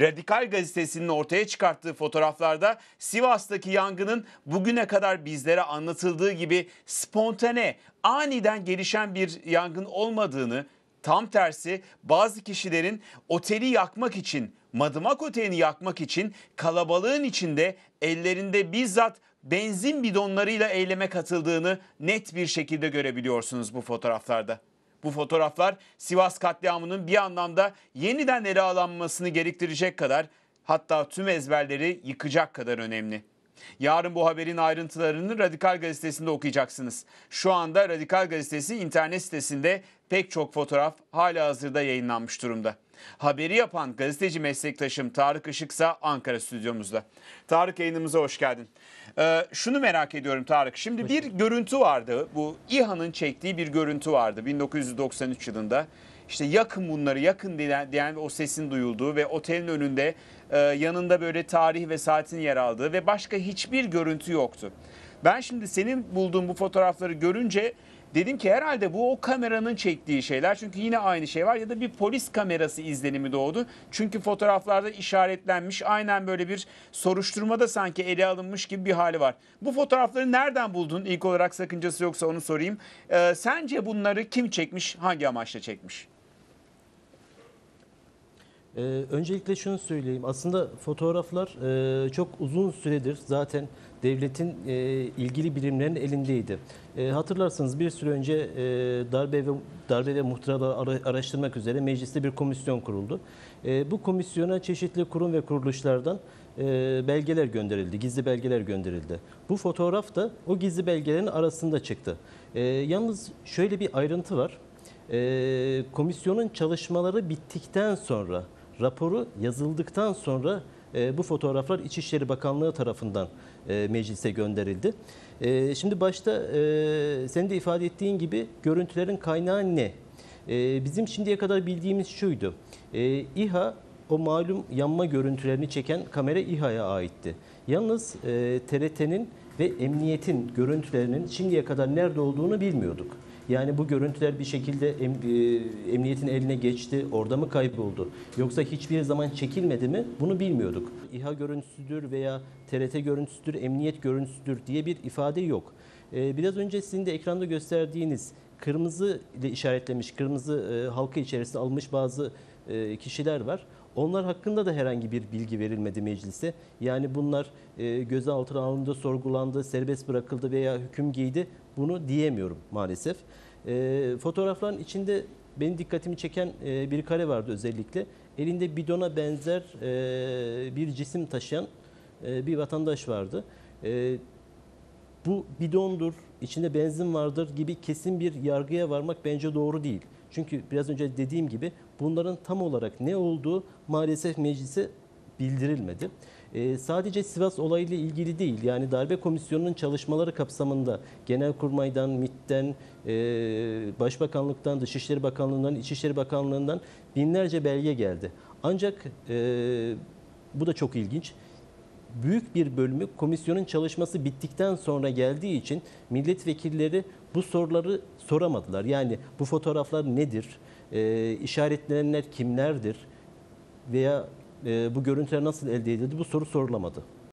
Radikal gazetesinin ortaya çıkarttığı fotoğraflarda Sivas'taki yangının bugüne kadar bizlere anlatıldığı gibi spontane, aniden gelişen bir yangın olmadığını, tam tersi bazı kişilerin oteli yakmak için, Madımak Oteli'ni yakmak için kalabalığın içinde ellerinde bizzat benzin bidonlarıyla eyleme katıldığını net bir şekilde görebiliyorsunuz bu fotoğraflarda. Bu fotoğraflar Sivas katliamının bir anlamda yeniden ele alınmasını gerektirecek kadar hatta tüm ezberleri yıkacak kadar önemli. Yarın bu haberin ayrıntılarını Radikal Gazetesi'nde okuyacaksınız. Şu anda Radikal Gazetesi internet sitesinde pek çok fotoğraf hala hazırda yayınlanmış durumda. Haberi yapan gazeteci meslektaşım Tarık Işıksa Ankara stüdyomuzda. Tarık yayınımıza hoş geldin. Ee, şunu merak ediyorum Tarık. Şimdi bir görüntü vardı. Bu İHA'nın çektiği bir görüntü vardı 1993 yılında. İşte yakın bunları yakın diyen, diyen o sesin duyulduğu ve otelin önünde e, yanında böyle tarih ve saatin yer aldığı ve başka hiçbir görüntü yoktu. Ben şimdi senin bulduğun bu fotoğrafları görünce dedim ki herhalde bu o kameranın çektiği şeyler. Çünkü yine aynı şey var ya da bir polis kamerası izlenimi doğdu. Çünkü fotoğraflarda işaretlenmiş aynen böyle bir soruşturmada sanki ele alınmış gibi bir hali var. Bu fotoğrafları nereden buldun? İlk olarak sakıncası yoksa onu sorayım. Ee, sence bunları kim çekmiş, hangi amaçla çekmiş? Ee, öncelikle şunu söyleyeyim. Aslında fotoğraflar e, çok uzun süredir zaten devletin e, ilgili birimlerinin elindeydi. E, hatırlarsanız bir süre önce e, darbe ve darbe ve muhtıraları ara- araştırmak üzere mecliste bir komisyon kuruldu. E, bu komisyona çeşitli kurum ve kuruluşlardan e, belgeler gönderildi, gizli belgeler gönderildi. Bu fotoğraf da o gizli belgelerin arasında çıktı. E, yalnız şöyle bir ayrıntı var. E, komisyonun çalışmaları bittikten sonra, raporu yazıldıktan sonra e, bu fotoğraflar İçişleri Bakanlığı tarafından e, meclise gönderildi. E, şimdi başta senin de ifade ettiğin gibi görüntülerin kaynağı ne? Bizim şimdiye kadar bildiğimiz şuydu. İHA o malum yanma görüntülerini çeken kamera İHA'ya aitti. Yalnız TRT'nin ve emniyetin görüntülerinin şimdiye kadar nerede olduğunu bilmiyorduk. Yani bu görüntüler bir şekilde em, e, emniyetin eline geçti, orada mı kayboldu? Yoksa hiçbir zaman çekilmedi mi? Bunu bilmiyorduk. İHA görüntüsüdür veya TRT görüntüsüdür, emniyet görüntüsüdür diye bir ifade yok. E, biraz önce sizin de ekranda gösterdiğiniz kırmızı ile işaretlemiş, kırmızı e, halka içerisinde almış bazı kişiler var. Onlar hakkında da herhangi bir bilgi verilmedi meclise. Yani bunlar e, gözaltına alındı, sorgulandı, serbest bırakıldı veya hüküm giydi. Bunu diyemiyorum maalesef. E, fotoğrafların içinde benim dikkatimi çeken e, bir kare vardı özellikle. Elinde bidona benzer e, bir cisim taşıyan e, bir vatandaş vardı. Bu bidondur, içinde benzin vardır gibi kesin bir yargıya varmak bence doğru değil. Çünkü biraz önce dediğim gibi bunların tam olarak ne olduğu maalesef meclise bildirilmedi. Ee, sadece Sivas olayıyla ilgili değil yani darbe komisyonunun çalışmaları kapsamında Genelkurmay'dan, MİT'ten, e, Başbakanlıktan, Dışişleri Bakanlığı'ndan, İçişleri Bakanlığı'ndan binlerce belge geldi. Ancak e, bu da çok ilginç büyük bir bölümü komisyonun çalışması bittikten sonra geldiği için milletvekilleri bu soruları soramadılar. Yani bu fotoğraflar nedir? E, işaretlenenler kimlerdir? Veya e, bu görüntüler nasıl elde edildi? Bu soru sorulamadı.